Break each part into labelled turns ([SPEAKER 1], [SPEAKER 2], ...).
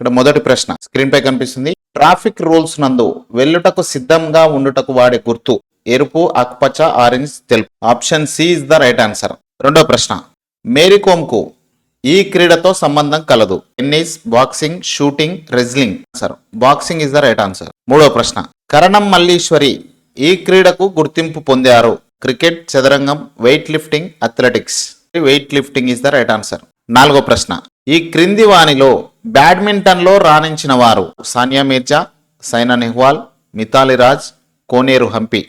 [SPEAKER 1] ఇక్కడ మొదటి ప్రశ్న. స్క్రీన్ పై కనిపిస్తుంది. ట్రాఫిక్ రూల్స్ నందు వెళ్ళుటకు సిద్ధంగా ఉండుటకు వాడే గుర్తు ఎరుపు ఆకుపచ్చ ఆరెంజ్ తెలుపు. Option C is the right answer. రెండో ప్రశ్న. మేరీకోమ్కు ఈ క్రీడతో సంబంధం కలదు. Tennis boxing shooting wrestling answer. Boxing is the right answer. మూడో ప్రశ్న. కరణం మల్లీశ్వరి ఈ క్రీడకు గుర్తింపు పొందారు. క్రికెట్ చదరంగం weightlifting athletics. Weightlifting is the right answer. నాలుగో ప్రశ్న. ఈ క్రింది వానిలో బ్యాడ్మింటన్లో రాణించిన వారు Sania Mirza Saina Nehwal Mithali Raj Koneru Humpy.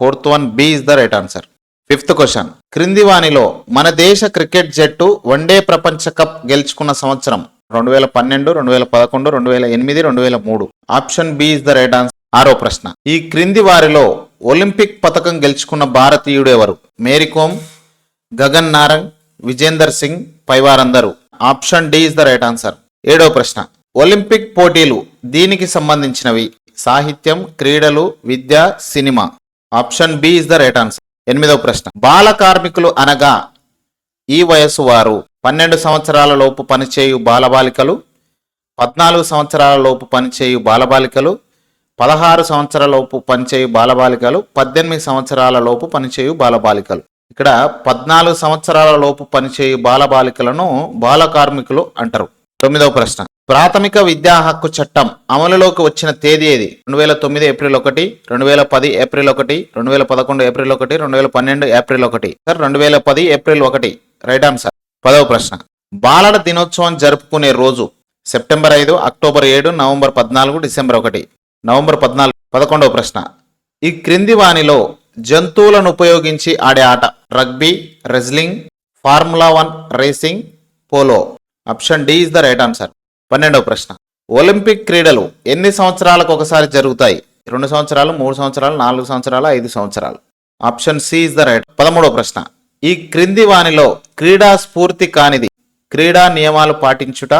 [SPEAKER 1] Fourth one B is the right answer. Fifth question. క్రింది వానిలో మన దేశ క్రికెట్ జట్టు వన్డే ప్రపంచ కప్ గెలుచుకున్న సంవత్సరం రెండు వేల పన్నెండు రెండు వేల పదకొండు రెండు వేల ఎనిమిది రెండు వేల మూడు. Option B is the right answer. ఆరో ప్రశ్న. ఈ క్రింది వారిలో ఒలింపిక్ పథకం గెలుచుకున్న భారతీయుడు ఎవరు? Mary Kom Gagan Narang Vijender Singh పైవారందరూ. Option D is the right answer. ఏడో ప్రశ్న. ఒలింపిక్ పోటీలు దీనికి సంబంధించినవి. సాహిత్యం క్రీడలు విద్య cinema. Option B is the right answer. ఎనిమిదవ ప్రశ్న. బాల కార్మికులు అనగా ఈ వయసు వారు పన్నెండు సంవత్సరాల లోపు పనిచేయు బాలబాలికలు పద్నాలుగు సంవత్సరాల లోపు పనిచేయు బాలబాలికలు పదహారు సంవత్సరాల లోపు పనిచేయు బాలబాలికలు పద్దెనిమిది సంవత్సరాల లోపు పనిచేయు బాలబాలికలు. ఇక్కడ పద్నాలుగు సంవత్సరాల లోపు పనిచేయు బాలబాలికలను బాల కార్మికులు అంటారు. తొమ్మిదవ ప్రశ్న. ప్రాథమిక విద్యా హక్కు చట్టం అమలులోకి వచ్చిన తేదీ ఏది? రెండు వేల తొమ్మిది ఏప్రిల్ ఒకటి రెండు వేల పది ఏప్రిల్ ఒకటి రెండు వేల పదకొండు ఏప్రిల్ ఒకటి రెండు వేల పన్నెండు ఏప్రిల్ ఒకటి. సార్ రెండు వేల పది ఏప్రిల్ ఒకటి. Right answer. పదవ ప్రశ్న. బాలల దినోత్సవం జరుపుకునే రోజు సెప్టెంబర్ ఐదు అక్టోబర్ ఏడు నవంబర్ పద్నాలుగు డిసెంబర్ ఒకటి. నవంబర్ పద్నాలుగు పదకొండవ ప్రశ్న. ఈ క్రింది వాణిలో జంతువులను ఉపయోగించి ఆడే ఆట. Rugby wrestling formula one racing polo. Option D is the right answer. పన్నెండవ ప్రశ్న. ఒలింపిక్ క్రీడలు ఎన్ని సంవత్సరాలకు ఒకసారి జరుగుతాయి? రెండు సంవత్సరాలు మూడు సంవత్సరాలు నాలుగు సంవత్సరాలు ఐదు సంవత్సరాలు. Option C is the right. పదమూడవ ప్రశ్న. ఈ క్రింది వానిలో క్రీడా స్ఫూర్తి కానిది. క్రీడా నియమాలు పాటించుట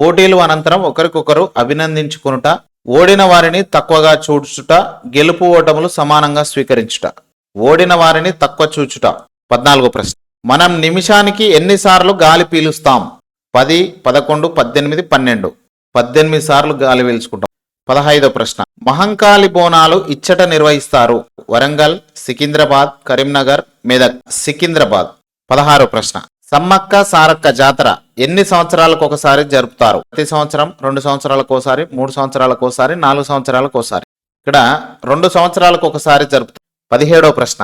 [SPEAKER 1] పోటీలు అనంతరం ఒకరికొకరు అభినందించుకునుట ఓడిన వారిని తక్కువగా చూచుట గెలుపు ఓటములు సమానంగా స్వీకరించుట. ఓడిన వారిని తక్కువ చూచుట. పద్నాలుగో ప్రశ్న. మనం నిమిషానికి ఎన్నిసార్లు గాలి పీలుస్తాం? పది పదకొండు పద్దెనిమిది పన్నెండు. పద్దెనిమిది సార్లు గాలి పీల్చుకుంటాం. పదహైదో ప్రశ్న. మహంకాళి బోనాలు ఇచ్చట నిర్వహిస్తారు. వరంగల్ సికింద్రాబాద్ కరీంనగర్ మెదక్ సికింద్రాబాద్. పదహారో ప్రశ్న. సమ్మక్క సారక్క జాతర ఎన్ని సంవత్సరాలకు ఒకసారి జరుపుతారు? ప్రతి సంవత్సరం రెండు సంవత్సరాలకు ఒకసారి మూడు సంవత్సరాలకు ఒకసారి నాలుగు సంవత్సరాలకు ఒకసారి. ఇక్కడ రెండు సంవత్సరాలకు ఒకసారి జరుపుతారు. పదిహేడో ప్రశ్న.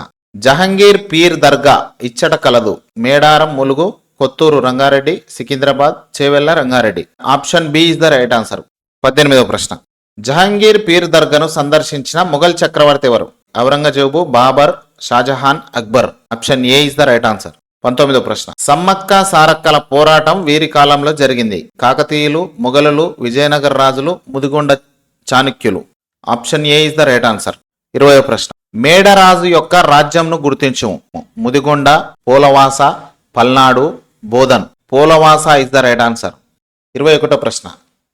[SPEAKER 1] జహంగీర్ పీర్ దర్గా ఇచ్చట కలదు. Medaram Mulugu Kothur Rangareddy Secunderabad Chevella Rangareddy. Option B is the right answer. పద్దెనిమిదవ ప్రశ్న. జహంగీర్ పీర్ దర్గాను సందర్శించిన మొఘల్ చక్రవర్తి ఎవరు? Aurangzeb Babur Shah Jahan Akbar. Option A is the right answer. పంతొమ్మిదో ప్రశ్న. సమ్మక్క సారక్కల పోరాటం వీరి కాలంలో జరిగింది. కాకతీయులు మొఘలులు విజయనగర రాజులు Mudigonda చాణక్యులు. Option A is the right answer. ఇరవయో ప్రశ్న. మేడరాజు యొక్క రాజ్యంను గుర్తించు Mudigonda Polavasa Palnadu Bodhan. Polavasa is the right answer. ఇరవై ఒకటో ప్రశ్న.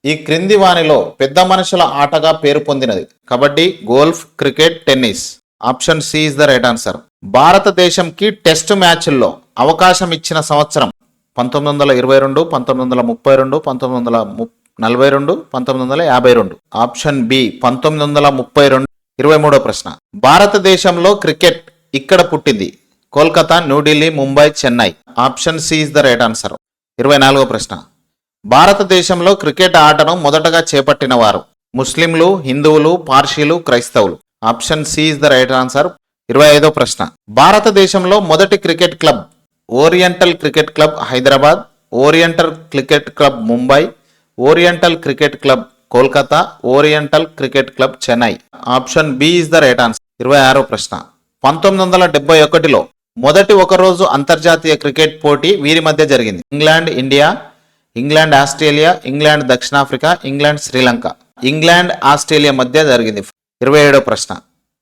[SPEAKER 1] ఈ క్రింది వానిలో పెద్ద మనుషుల ఆటగా పేరు పొందినది. Kabaddi golf cricket tennis. Option C is the right answer. భారతదేశంకి test మ్యాచ్ల్లో అవకాశం ఇచ్చిన సంవత్సరం పంతొమ్మిది వందల ఇరవై రెండు పంతొమ్మిది వందల ముప్పై రెండు పంతొమ్మిది వందల ము- నలభై రెండు పంతొమ్మిది వందల యాభై రెండు. ఆప్షన్ బి పంతొమ్మిది వందల ముప్పై రెండు ఇరవై మూడో ప్రశ్న. భారతదేశంలో క్రికెట్ ఇక్కడ పుట్టింది. Kolkata New Delhi Mumbai Chennai. Option C is the right answer. ఇరవై నాలుగో ప్రశ్న. భారతదేశంలో క్రికెట్ ఆటను మొదటగా చేపట్టిన వారు ముస్లింలు హిందువులు పార్షీలు క్రైస్తవులు. Option C is the right answer. ఇరవై ఐదో ప్రశ్న. భారతదేశంలో మొదటి cricket club Oriental cricket club Hyderabad Oriental cricket club Mumbai Oriental cricket club Kolkata Oriental cricket club Chennai. Option B is the right answer. ఇరవై ఆరో ప్రశ్న. పంతొమ్మిది వందల డెబ్బై ఒకటిలో మొదటి ఒకరోజు అంతర్జాతీయ క్రికెట్ పోటీ వీరి మధ్య జరిగింది. England India England Australia England దక్షిణాఫ్రికా ఇంగ్లాండ్ శ్రీలంక. ఇంగ్లాండ్ ఆస్ట్రేలియా మధ్య జరిగింది. ఇరవై ఏడో ప్రశ్న.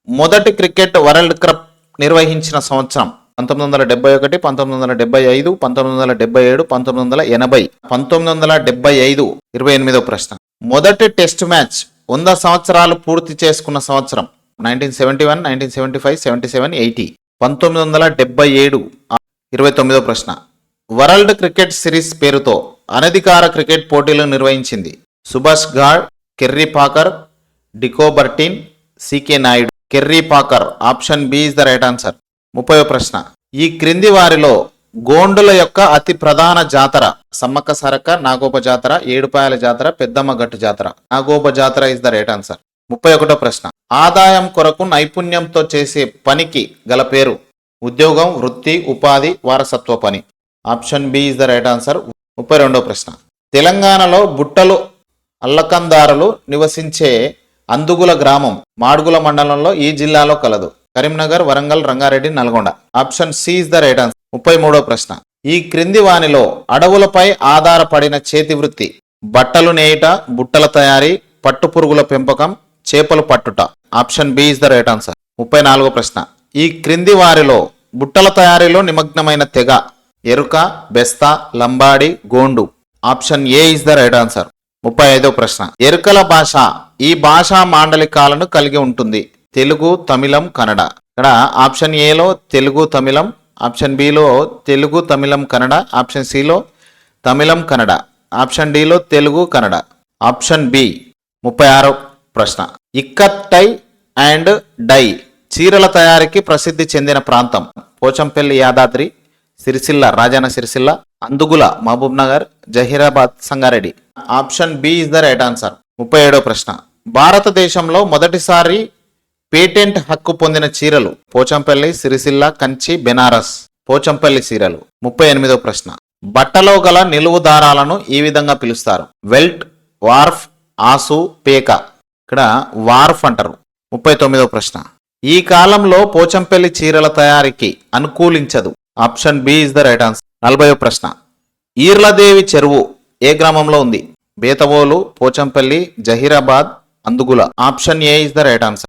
[SPEAKER 1] మొదటి క్రికెట్ వరల్డ్ కప్ నిర్వహించిన సంవత్సరం పంతొమ్మిది వందల డెబ్బై ఒకటి పంతొమ్మిది వందల డెబ్బై ఐదు పంతొమ్మిది వందల డెబ్బై ఏడు పంతొమ్మిది వందల ఎనభై. పంతొమ్మిది వందల డెబ్బై ఐదు ఇరవై ఎనిమిదో ప్రశ్న. మొదటి టెస్ట్ మ్యాచ్ వంద సంవత్సరాలు పూర్తి చేసుకున్న సంవత్సరం nineteen seventy one nineteen seventy five seventy seven eighty. పంతొమ్మిది వందల డెబ్బై ఏడు ఇరవై తొమ్మిదో ప్రశ్న. వరల్డ్ క్రికెట్ సిరీస్ పేరుతో అనధికార క్రికెట్ పోటీలు నిర్వహించింది Subhash God Kerry Packer de Coubertin CK Nayudu Kerry Packer option B is the right answer. ముప్పై ప్రశ్న. ఈ క్రింది వారిలో గోండుల యొక్క అతి ప్రధాన జాతర సమ్మక్క సరక్క నాగోప జాతర ఏడుపాయల జాతర పెద్దమ్మ గట్టు జాతర నాగోప జాతర ఇస్ ద రైట్ ఆన్సర్. ముప్పై ఒకటో ప్రశ్న. ఆదాయం కొరకు నైపుణ్యంతో చేసే పనికి గల పేరు ఉద్యోగం వృత్తి ఉపాధి వారసత్వ పని. Option B is the right answer. ముప్పై రెండో ప్రశ్న. తెలంగాణలో బుట్టలు అల్లకందారులు నివసించే అందుగుల గ్రామం మాడుగుల మండలంలో ఈ జిల్లాలో కలదు. Karimnagar Warangal Rangareddy Nalgonda. Option C is the right answer. ముప్పై మూడో ప్రశ్న. ఈ క్రింది వానిలో అడవులపై ఆధారపడిన చేతి వృత్తి బట్టలు నేయుట బుట్టల తయారీ పట్టు పురుగుల పెంపకం చేపలు పట్టుట. Option B is the right answer. ముప్పై నాలుగో ప్రశ్న. ఈ క్రింది వారిలో బుట్టల తయారీలో నిమగ్నమైన తెగ Eruka Bestha Lambadi Gondu. Option A is the right answer. ముప్పై ఐదో ప్రశ్న. ఎరుకల భాష ఈ భాషా మాండలికాలను కలిగి ఉంటుంది. తెలుగు తమిళం కన్నడ. ఇక్కడ ఆప్షన్ ఏలో తెలుగు తమిళం. ఆప్షన్ బిలో తెలుగు తమిళం కన్నడ. ఆప్షన్ సిలో తమిళం కన్నడ. ఆప్షన్ డిలో తెలుగు కన్నడ. ఆప్షన్ బి ముప్పై ఆరో ప్రశ్న. ఇక్కత్ టై అండ్ డై చీరల తయారీకి ప్రసిద్ధి చెందిన ప్రాంతం. Pochampally Yadadri Sircilla Rajanna Sircilla Andugula Mahabubnagar Zaheerabad Sangareddy. Option B is the right answer ముప్పై ఏడో ప్రశ్న. భారతదేశంలో మొదటిసారి పేటెంట్ హక్కు పొందిన చీరలు. పోచంపల్లి సిరిసిల్ల కంచి బెనారస్. పోచంపల్లి చీరలు. ముప్పై ఎనిమిదో ప్రశ్న. బట్టలో గల నిలువు దారాలను ఈ విధంగా పిలుస్తారు. వెల్ట్ వార్ఫ్ ఆసు పేక. ఇక్కడ వార్ఫ్ అంటారు. ముప్పై తొమ్మిదో ప్రశ్న. ఈ కాలంలో పోచంపల్లి చీరల తయారీకి అనుకూలించదు. Option B is the right answer. నలభై ప్రశ్న. ఈర్లదేవి చెరువు ఏ గ్రామంలో ఉంది? Bethavolu Pochampally Zaheerabad Andukula. Option A is the right answer